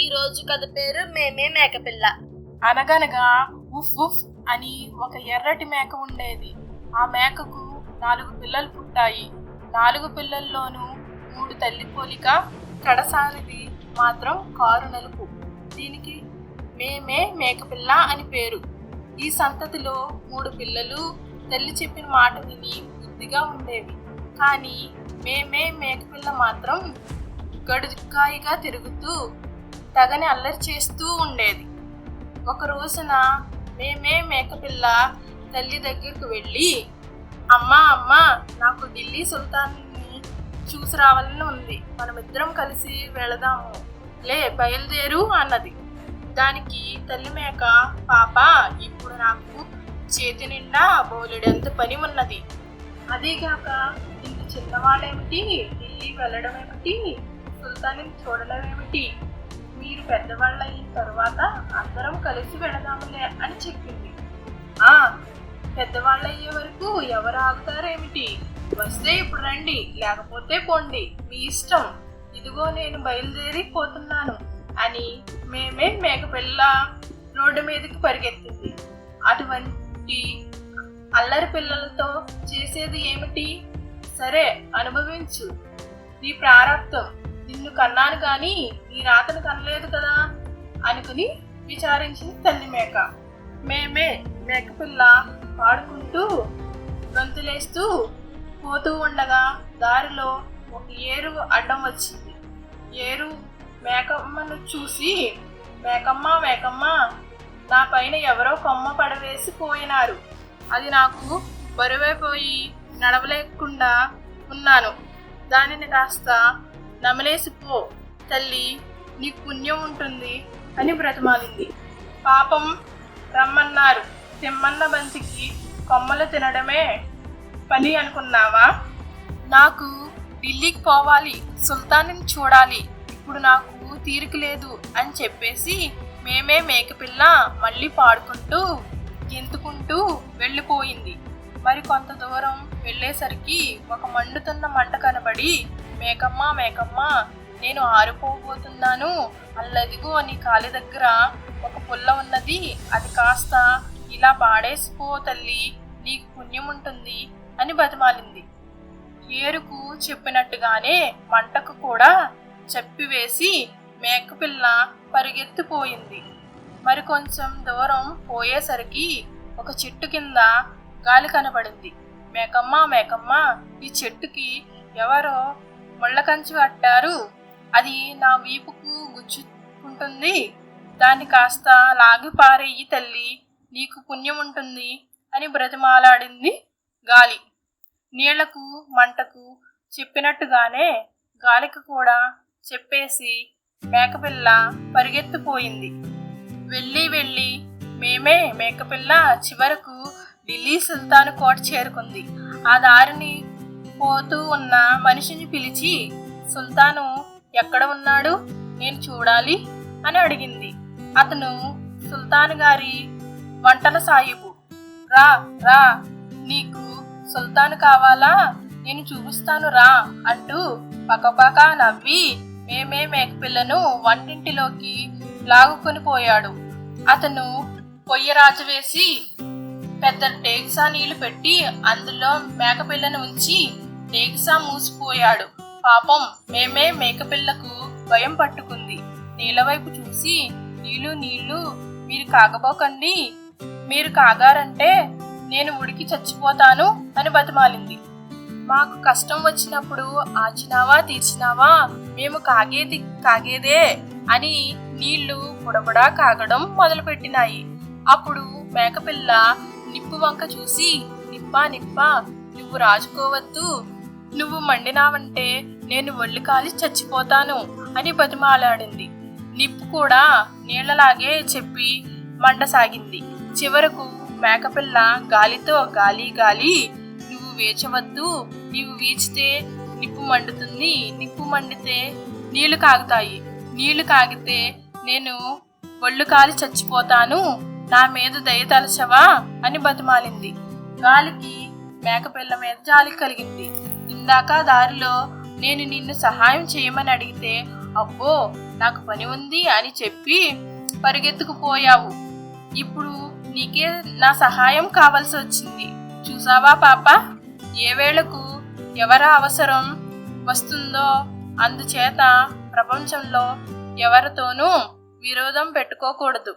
ఈ రోజు కథ పేరు మేమే మేకపిల్ల. అనగనగా ఉఫ్ ఉఫ్ అని ఒక ఎర్రటి మేక ఉండేది. ఆ మేకకు నాలుగు పిల్లలు పుట్టాయి. నాలుగు పిల్లల్లోనూ మూడు తల్లి పోలిక కడసారిది మాత్రం కారు నలుపు. దీనికి మేమే మేకపిల్ల అని పేరు. ఈ సంతతిలో మూడు పిల్లలు తల్లి చెప్పిన మాట విని బుద్ధిగా ఉండేవి. కానీ మేమే మేకపిల్ల మాత్రం గడుకాయిగా తిరుగుతూ తగని అల్లరి చేస్తూ ఉండేది. ఒక రోజున మేమే మేకపిల్ల తల్లి దగ్గరకు వెళ్ళి అమ్మా అమ్మా నాకు ఢిల్లీ సుల్తాన్ని చూసి రావాలని ఉంది. మనమిద్దరం కలిసి వెళదాము. లే బయలుదేరు అన్నది. దానికి తల్లి మేక పాప ఇప్పుడు నాకు చేతి నిండా బోలెడంత పని ఉన్నది. అదీగాక ఇంత చిన్నవాళ్ళేమిటి? ఢిల్లీ వెళ్ళడం ఏమిటి సుల్తాన్ని చూడడం ఏమిటి పెద్దవాళ్ళు అయిన తర్వాత అందరం కలిసి వెళదాములే అని చెప్పింది. ఆ పెద్దవాళ్ళు అయ్యే వరకు ఎవరు ఆగుతారేమిటి? వస్తే ఇప్పుడు రండి లేకపోతే పోండి. మీ ఇష్టం. ఇదిగో నేను బయలుదేరి పోతున్నాను అని మేమే మేకపిల్ల రోడ్డు మీదకి పరిగెత్తింది. అటువంటి అల్లరి పిల్లలతో చేసేది ఏమిటి? సరే అనుభవించు. నీ ప్రారంభం. నిన్ను కన్నాను కానీ ఈ రాతను కనలేదు కదా అనుకుని విచారించింది తల్లి మేక. మేమే మేకపిల్ల పాడుకుంటూ గొంతులేస్తూ పోతూ ఉండగా దారిలో ఒక ఏరు అడ్డం వచ్చింది. ఏరు మేకమ్మను చూసి మేకమ్మ మేకమ్మ నా పైన ఎవరో కొమ్మ పడవేసి పోయినారు. అది నాకు బరువైపోయి నడవలేకుండా ఉన్నాను. దానిని కాస్త నమలేసిపో తల్లి నీకు పుణ్యం ఉంటుంది అని బ్రతమాలింది. పాపం రమ్మన్నారు. తిమ్మన్న బంతికి కొమ్మలు తినడమే పని అనుకున్నావా? నాకు ఢిల్లీకి పోవాలి సుల్తాన్ని చూడాలి. ఇప్పుడు నాకు తీరిక లేదు అని చెప్పేసి మేమే మేకపిల్ల మళ్ళీ పాడుకుంటూ గెంతుకుంటూ వెళ్ళిపోయింది. మరి కొంత దూరం వెళ్ళేసరికి ఒక మండుతున్న మంట కనబడి మేకమ్మ మేకమ్మ నేను ఆరిపోబోతున్నాను. అల్లదిగో నీ కాలి దగ్గర ఒక పుల్ల ఉన్నది. అది కాస్త ఇలా పాడేసిపో తల్లి నీకు పుణ్యం ఉంటుంది అని బతిమాలింది. ఏరుకు చెప్పినట్టుగానే మంటకు కూడా చెప్పివేసి మేకపిల్ల పరిగెత్తిపోయింది. మరి కొంచెం దూరం పోయేసరికి ఒక చెట్టు కింద గాలి కనబడింది. మేకమ్మ మేకమ్మ ఈ చెట్టుకి ఎవరో ముళ్ళకంచి కట్టారు అది నా వీపుకు గుచ్చుకుంటుంది. దాన్ని కాస్త లాగి పారేయి తల్లి. నీకు పుణ్యం ఉంటుంది అని బ్రతిమాలాడింది గాలి. నీళ్ళకు మంటకు చెప్పినట్టుగానే గాలికి కూడా చెప్పేసి మేకపిల్ల పరిగెత్తిపోయింది. వెళ్ళి వెళ్ళి మేమే మేకపిల్ల చివరకు ఢిల్లీ సుల్తాన్ కోట చేరుకుంది. ఆ దారిని పోతూ ఉన్న మనిషిని పిలిచి సుల్తాను ఎక్కడ ఉన్నాడు? నేను చూడాలి అని అడిగింది. అతను సుల్తాన్ గారి వంటల సాయిబు రా రా. నీకు సుల్తాన్ కావాలా? నేను చూపిస్తాను రా అంటూ పక్కపక్క నవ్వి మేమే మేకపిల్లను వంటింటిలోకి లాగుకొని పోయాడు. అతను పొయ్యి రాజు వేసి పెద్ద టేక్సా నీళ్ళు పెట్టి అందులో మేకపిల్లను ఉంచి టేక్సా మూసిపోయాడు. పాపం మేమే మేకపిల్లకు భయం పట్టుకుంది. నీళ్ళవైపు చూసి నీళ్ళు నీళ్ళు మీరు కాగబోకండి మీరు కాగారంటే నేను ఉడికి చచ్చిపోతాను అని బతిమాలింది. మాకు కష్టం వచ్చినప్పుడు ఆచినావా తీర్చినావా మేము కాగేది కాగేదే అని నీళ్ళు బుడబుడా కాగడం మొదలుపెట్టినాయి. అప్పుడు మేకపిల్ల నిప్పు వంక చూసి నిప్పా నిప్పా నువ్వు రాజుకోవద్దు నువ్వు మండినావంటే నేను ఒళ్ళు కాలి చచ్చిపోతాను అని బతిమాలాడింది. నిప్పు కూడా నీళ్ళలాగే చెప్పి మండసాగింది. చివరకు మేకపిల్ల గాలితో గాలి గాలి నువ్వు వేచవద్దు నీవు వీచితే నిప్పు మండుతుంది నిప్పు మండితే నీళ్ళు కాగుతాయి. నీళ్ళు కాగితే నేను ఒళ్ళు కాలి చచ్చిపోతాను నా మీద దయ తలచవా? అని బతిమాలింది. గాలికి మేకపిల్ల మీద జాలి కలిగింది. ఇందాక దారిలో నేను నిన్ను సహాయం చేయమని అడిగితే అబ్బో నాకు పని ఉంది అని చెప్పి పరిగెత్తుకుపోయావు. ఇప్పుడు నీకే నా సహాయం కావాల్సి వచ్చింది. చూసావా పాప? ఏ వేళకు ఎవర అవసరం వస్తుందో అందుచేత ప్రపంచంలో ఎవరితోనూ విరోధం పెట్టుకోకూడదు.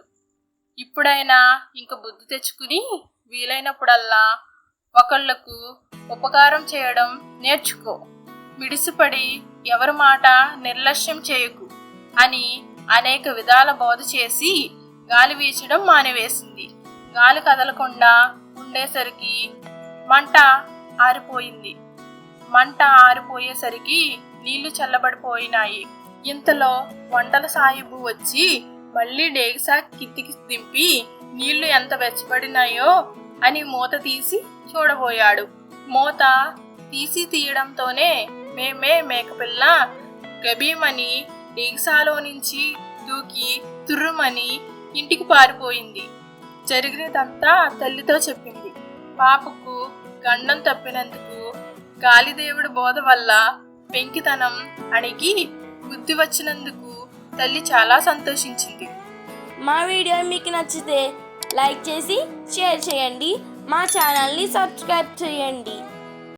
ఇప్పుడైనా ఇంక బుద్ధి తెచ్చుకుని వీలైనప్పుడల్లా ఒకళ్ళకు ఉపకారం చేయడం నేర్చుకో. మిడిసిపడి ఎవరి మాట నిర్లక్ష్యం చేయకు అని అనేక విధాల బోధ చేసి గాలి వీచడం మానివేసింది. గాలి కదలకుండా ఉండేసరికి మంట ఆరిపోయింది. మంట ఆరిపోయేసరికి నీళ్ళు చల్లబడిపోయినాయి. ఇంతలో వంటల సాహిబు వచ్చి మళ్ళీ డేగసా కిందికి దింపి నీళ్ళు ఎంత వెచ్చబడినాయో అని మూత తీసి చూడబోయాడు. మూత తీసి తీయడంతోనే మేమే మేకపిల్ల గబీమని డీగ్సాలో నుంచి దూకి తుర్రుమని ఇంటికి పారిపోయింది. జరిగినదంతా తల్లితో చెప్పింది. పాపకు గండం తప్పినందుకు గాలిదేవుడి బోధ వల్ల పెంకితనం అణిగి బుద్ధి వచ్చినందుకు తల్లి చాలా సంతోషించింది. మా వీడియో మీకు నచ్చితే లైక్ చేసి షేర్ చేయండి. మా ఛానల్ని సబ్స్క్రైబ్ చేయండి.